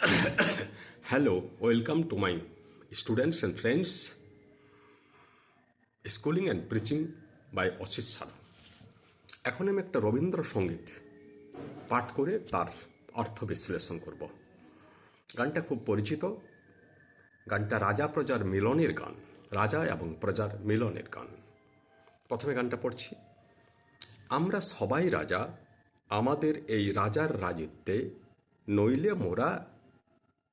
Hello, welcome to my students and friends. Schooling and Preaching by অশিস Sadhu এখন আমি একটা রবীন্দ্রসঙ্গীত পাঠ করে তার অর্থ বিশ্লেষণ করব। গানটা খুব পরিচিত। গানটা রাজা প্রজার মিলনের গান রাজা এবং প্রজার মিলনের গান। প্রথমে গানটা পড়ছি। আমরা সবাই রাজা আমাদের এই রাজার রাজত্বে নইলে মোরা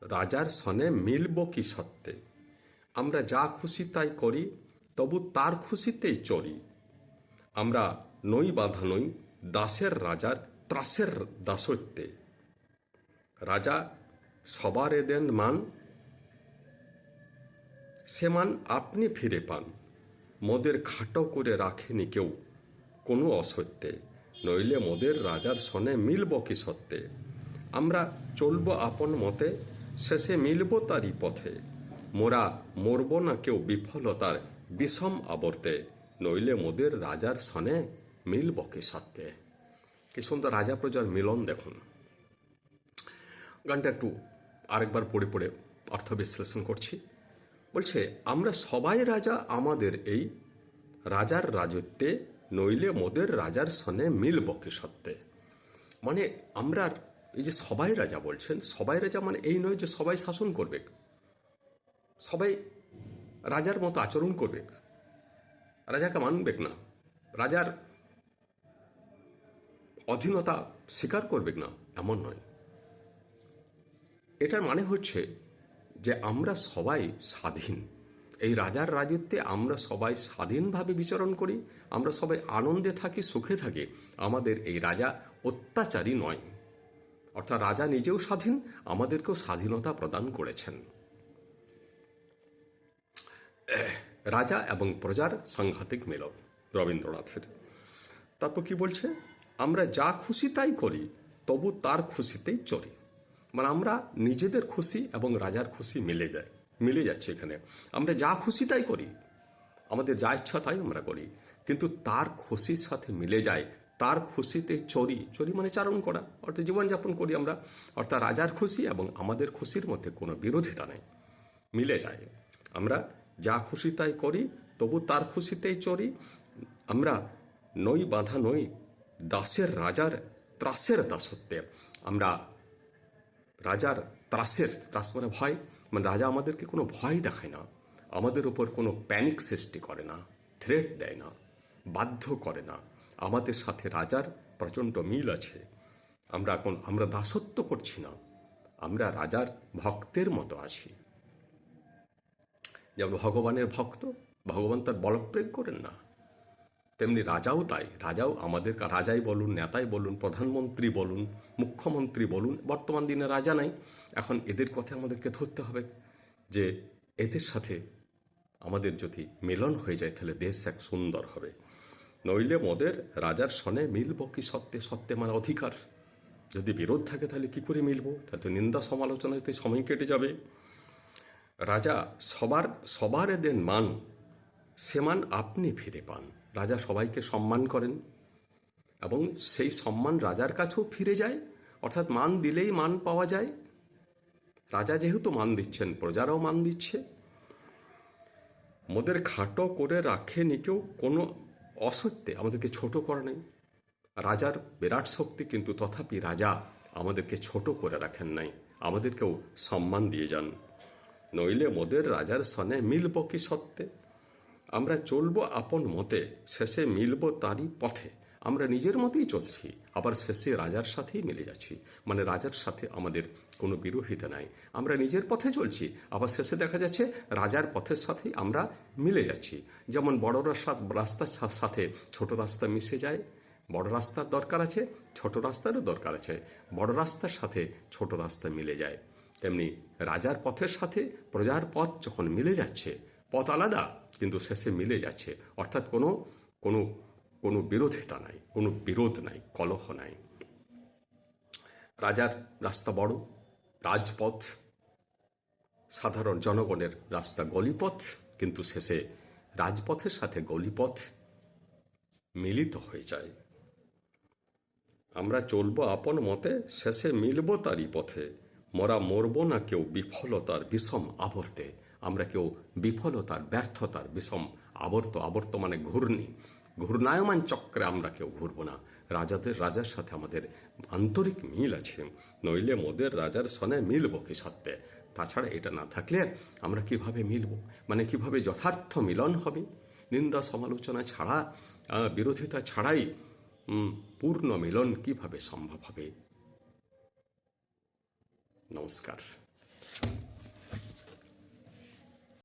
রাজার সনে মিলব কি সত্ত্বে আমরা যা খুশি তাই করি, তবু তার খুশিতেই চলি আমরা নই বাঁধা নই, দাসের রাজার ত্রাসের দাসত্বে। রাজা, সবারে দেন মান, সে মান আপনি ফিরে পান। মদের খাটো করে রাখেনি কেউ কোনো অসত্যে। নইলে মোদের রাজার সনে মিলব কি সত্যে? আমরা চলব আপন মতে শেষে মিলব তারই পথে। মোরা মরব না কেউ বিফলতার বিষম আবর্তে, নইলে মোদের রাজার সনে মিলব কি সত্যে কি সুন্দর রাজা প্রজার মিলন দেখুন। গানটা একটু আরেকবার পড়ে পড়ে অর্থ বিশ্লেষণ করছি। বলছে, আমরা সবাই রাজা, আমাদের এই রাজার রাজত্বে, নইলে মোদের রাজার সনে মিলব কি সত্যে মানে আমরা এই যে সবাই রাজা বলছেন, সবাই রাজা মানে এই নয় যে সবাই শাসন করবে। সবাই রাজার মতো আচরণ করবে। রাজাকে মানবে না। রাজার অধীনতা স্বীকার করবে না, এমন নয়। এটার মানে হচ্ছে যে আমরা সবাই স্বাধীন। এই রাজার রাজত্বে আমরা সবাই স্বাধীনভাবে বিচরণ করি, আমরা সবাই আনন্দে থাকি, সুখে থাকি। আমাদের এই রাজা অত্যাচারী নয়। অর্থাৎ রাজা নিজেও স্বাধীন, আমাদেরকেও স্বাধীনতা প্রদান করেছেন। রাজা এবং প্রজার সাংঘাতিক মিলন, রবীন্দ্রনাথের। তারপর কি বলছে? আমরা যা খুশি তাই করি, তবু তার খুশিতেই চলি। মানে আমরা নিজেদের খুশি এবং রাজার খুশি মিলে যায়, মিলে যাচ্ছে এখানে। আমরা যা খুশি তাই করি, আমাদের যা ইচ্ছা তাই আমরা করি। কিন্তু তার খুশির সাথে মিলে যায় তার খুশিতে চরি চরি মানে চারণ করা। অর্থাৎ জীবনযাপন করি আমরা। অর্থাৎ রাজার খুশি এবং আমাদের খুশির মধ্যে কোনো বিরোধিতা নেই। মিলে যায়। আমরা যা খুশি তাই করি, তবু তার খুশিতেই চরি। আমরা নই বাঁধা নই, দাসের রাজার ত্রাসের দাসত্বে। আমরা রাজার ত্রাসের, ত্রাস মানে ভয়। মানে রাজা আমাদেরকে কোনো ভয় দেখায় না। আমাদের উপর কোনো প্যানিক সৃষ্টি করে না থ্রেট দেয় না, বাধ্য করে না। আমাদের সাথে রাজার প্রচণ্ড মিল আছে। আমরা এখন, আমরা দাসত্ব করছি না। আমরা রাজার ভক্তের মতো আছি। যেমন ভগবানের ভক্ত, ভগবান তার বলপ্রেগ করেন না। তেমনি রাজাও তাই। রাজাও আমাদের রাজাই বলুন, নেতাই বলুন, প্রধানমন্ত্রী বলুন, মুখ্যমন্ত্রী বলুন, বর্তমান দিনে রাজা নাই। এখন এদের কথা আমাদেরকে ধরতে হবে যে, এদের সাথে আমাদের যদি মিলন হয়ে যায়, তাহলে দেশ এক সুন্দর হবে। নইলে মোদের রাজার সনে মিলব কি সত্যে সত্যে মানে অধিকার? যদি বিরোধ থাকে তাহলে কি করে মিলব? তাহলে তো নিন্দা সমালোচনাতে সময় কেটে যাবে। রাজা, সবার সবার দেন মান, সে মান আপনি ফিরে পান। রাজা সবাইকে সম্মান করেন এবং সেই সম্মান রাজার কাছেও ফিরে যায়। অর্থাৎ মান দিলেই মান পাওয়া যায়। রাজা যেহেতু মান দিচ্ছেন, প্রজারাও মান দিচ্ছে। মোদের খাটো করে রাখেনি কেউ, কোনো অসত্যে আমাদেরকে ছোট করা নেই। রাজার বিরাট শক্তি কিন্তু তথাপি রাজা আমাদেরকে ছোট করে রাখেন নাই। আমাদেরকেও সম্মান দিয়ে যান। নইলে মোদের রাজার সনে মিলব কি সত্যে? আমরা চলবো আপন মতে, শেষে মিলব তারই পথে। আমরা নিজের মতেই চলছি, আবার শেষে রাজার সাথেই মিলে যাচ্ছি। মানে রাজার সাথে আমাদের কোনো বিরোধিতা নাই। আমরা নিজের পথে চলছি, আবার শেষে দেখা যাচ্ছে রাজার পথের সাথেই আমরা মিলে যাচ্ছি। যেমন বড় রাস্তার সাথে ছোট রাস্তা মিশে যায়, বড় রাস্তার দরকার আছে, ছোট রাস্তারও দরকার আছে। বড় রাস্তার সাথে ছোট রাস্তা মিলে যায়। তেমনি রাজার পথের সাথে প্রজার পথ যখন মিলে যাচ্ছে, পথ আলাদা, কিন্তু শেষে মিলে যাচ্ছে। অর্থাৎ কোনো কোনো কোনো বিরোধিতা নাই, কোনো বিরোধ নাই, কলহ নাই। রাজার রাস্তা বড়, রাজপথ, সাধারণ জনগণের রাস্তা গলিপথ, কিন্তু শেষে রাজপথের সাথে গলিপথ মিলিত হয়ে যায়। আমরা চলবো আপন মতে, শেষে মিলব তারই পথে। মরা মরব না কেউ বিফলতার বিষম আবর্তে। আমরা কেউ বিফলতার ব্যর্থতার বিষম আবর্ত আবর্ত মানে ঘূর্ণি। ঘূর্ণায়মান চক্রে আমরা কেউ ঘুরব না। রাজাদের, রাজার সাথে আমাদের আন্তরিক মিল আছে। নইলে মোদের, রাজার সনে মিলব কি সত্ত্বে তাছাড়া এটা না থাকলে আমরা কীভাবে মিলব? মানে কীভাবে যথার্থ মিলন হবে? নিন্দা, সমালোচনা ছাড়া বিরোধিতা ছাড়াই পূর্ণ মিলন কীভাবে সম্ভব হবে? নমস্কার।